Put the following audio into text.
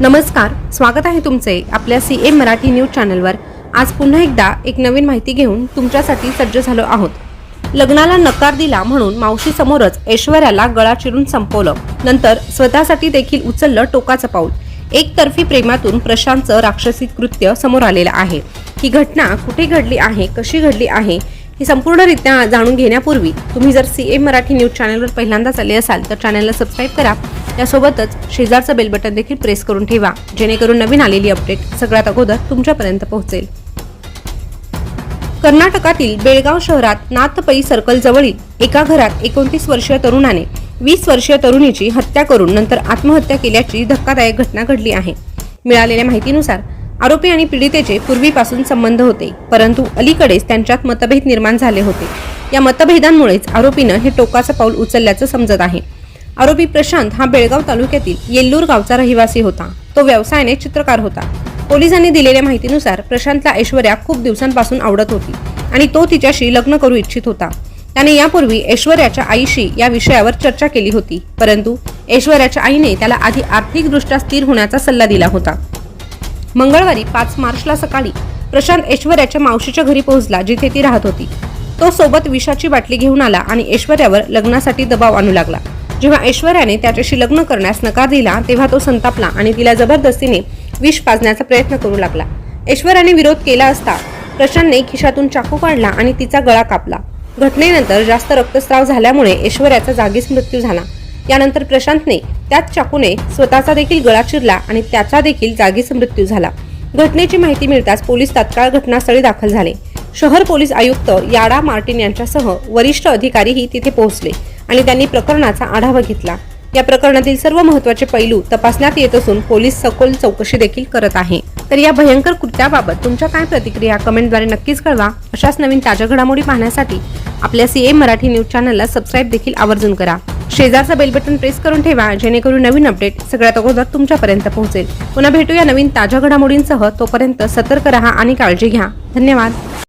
नमस्कार स्वागत आहे तुमचे आपल्या सी एम मराठी न्यूज चॅनलवर. आज पुन्हा एकदा एक नवीन माहिती घेऊन तुमच्यासाठी सज्ज झालो आहोत. लग्नाला नकार दिला म्हणून मावशीसमोरच ऐश्वर्याला गळा चिरून संपवलं. नंतर स्वतःसाठी देखील उचललं टोकाचं पाऊल. एकतर्फी प्रेमातून प्रशांतचं राक्षसी कृत्य समोर आलेलं आहे. ही घटना कुठे घडली आहे कशी घडली आहे हे संपूर्णरित्या जाणून घेण्यापूर्वी तुम्ही जर सी एम मराठी न्यूज चॅनलवर पहिल्यांदाच आले असाल तर चॅनलला सबस्क्राईब करा. यासोबतच शेजारचं बेल बटन देखील प्रेस करून ठेवा. जेणेकरून नवीन आलेली अपडेट सगळ्यात अगोदर तुमच्यापर्यंत पोहोचेल. कर्नाटकातील बेळगाव शहरात नाथपई सर्कल जवळील एका घरात एकोणतीस वर्षीय तरुणाने वीस वर्षीय तरुणीची हत्या करून नंतर आत्महत्या केल्याची धक्कादायक घटना घडली आहे. मिळालेल्या माहितीनुसार आरोपी आणि पीडितेचे पूर्वीपासून संबंध होते परंतु अलीकडेच त्यांच्यात मतभेद निर्माण झाले होते. या मतभेदांमुळेच आरोपीनं हे टोकाचं पाऊल उचलल्याचं समजत आहे. आरोपी प्रशांत हा बेळगाव तालुक्यातील येल्लूर गावचा रहिवासी होता. तो व्यवसायाने चित्रकार होता. पोलिसांनी दिलेल्या माहितीनुसार प्रशांतला ऐश्वर्या खूप दिवसांपासून आवडत होती आणि तो तिच्याशी लग्न करू इच्छित होता. त्याने यापूर्वी ऐश्वर्याच्या आईशी या विषयावर चर्चा केली होती परंतु ऐश्वर्याच्या आईने त्याला आधी आर्थिकदृष्ट्या स्थिर होण्याचा सल्ला दिला होता. मंगळवारी पाच मार्चला सकाळी प्रशांत ऐश्वर्याच्या मावशीच्या घरी पोहोचला जिथे ती राहत होती. तो सोबत विषाची बाटली घेऊन आला आणि ऐश्वर्यावर लग्नासाठी दबाव आणू लागला. जेव्हा ऐश्वर्याने त्याच्याशी लग्न करण्यास नकार दिला तेव्हा तो संतापला आणि तिला जबरदस्तीने विष पाजण्याचा प्रयत्न करू लागला. ऐश्वर्याने विरोध केला असता प्रशांतने खिशातून चाकू काढला आणि तिचा गळा कापला. घटनेनंतर जास्त रक्तस्राव झाल्यामुळे ऐश्वर्याचा जागीच मृत्यू झाला. यानंतर प्रशांतने त्याच चाकूने स्वतःचा देखील गळा चिरला आणि त्याचा देखील जागीच मृत्यू झाला. घटनेची माहिती मिळताच पोलीस तात्काळ घटनास्थळी दाखल झाले. शहर पोलीस आयुक्त याडा मार्टिन यांच्यासह वरिष्ठ अधिकारीही तिथे पोहोचले. आणि त्यांनी प्रकरणाचा आढावा घेतला. या प्रकरणातील सर्व महत्त्वाचे पैलू तपासण्यात येत असून पोलीस सखोल चौकशी देखील करत आहे. तर या भयंकर कृत्याबाबत तुमच्या काय प्रतिक्रिया कमेंटद्वारे नक्कीच कळवा. अशाच नवीन ताज्या घडामोडी पाहण्यासाठी आपल्या सी एम मराठी न्यूज चॅनलला सबस्क्राईब देखील आवर्जून करा. शेजारचा बेल बटन प्रेस करून ठेवा जेणेकरून नवीन अपडेट सगळ्यात अगोदर तुमच्यापर्यंत पोहोचेल. पुन्हा भेटूया नवीन ताज्या घडामोडींसह. तोपर्यंत सतर्क रहा आणि काळजी घ्या. धन्यवाद.